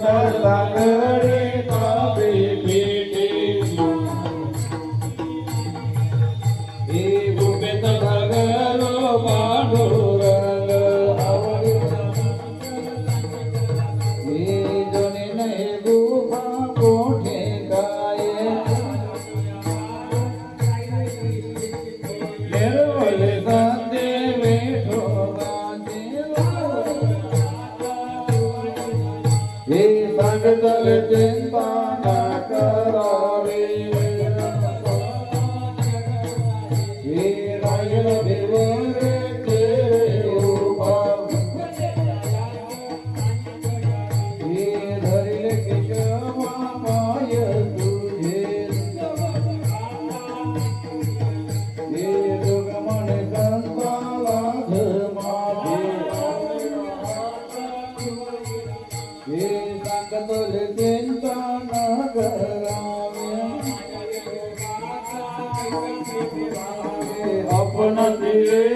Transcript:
Krishna Let dale, બળ ચિંતન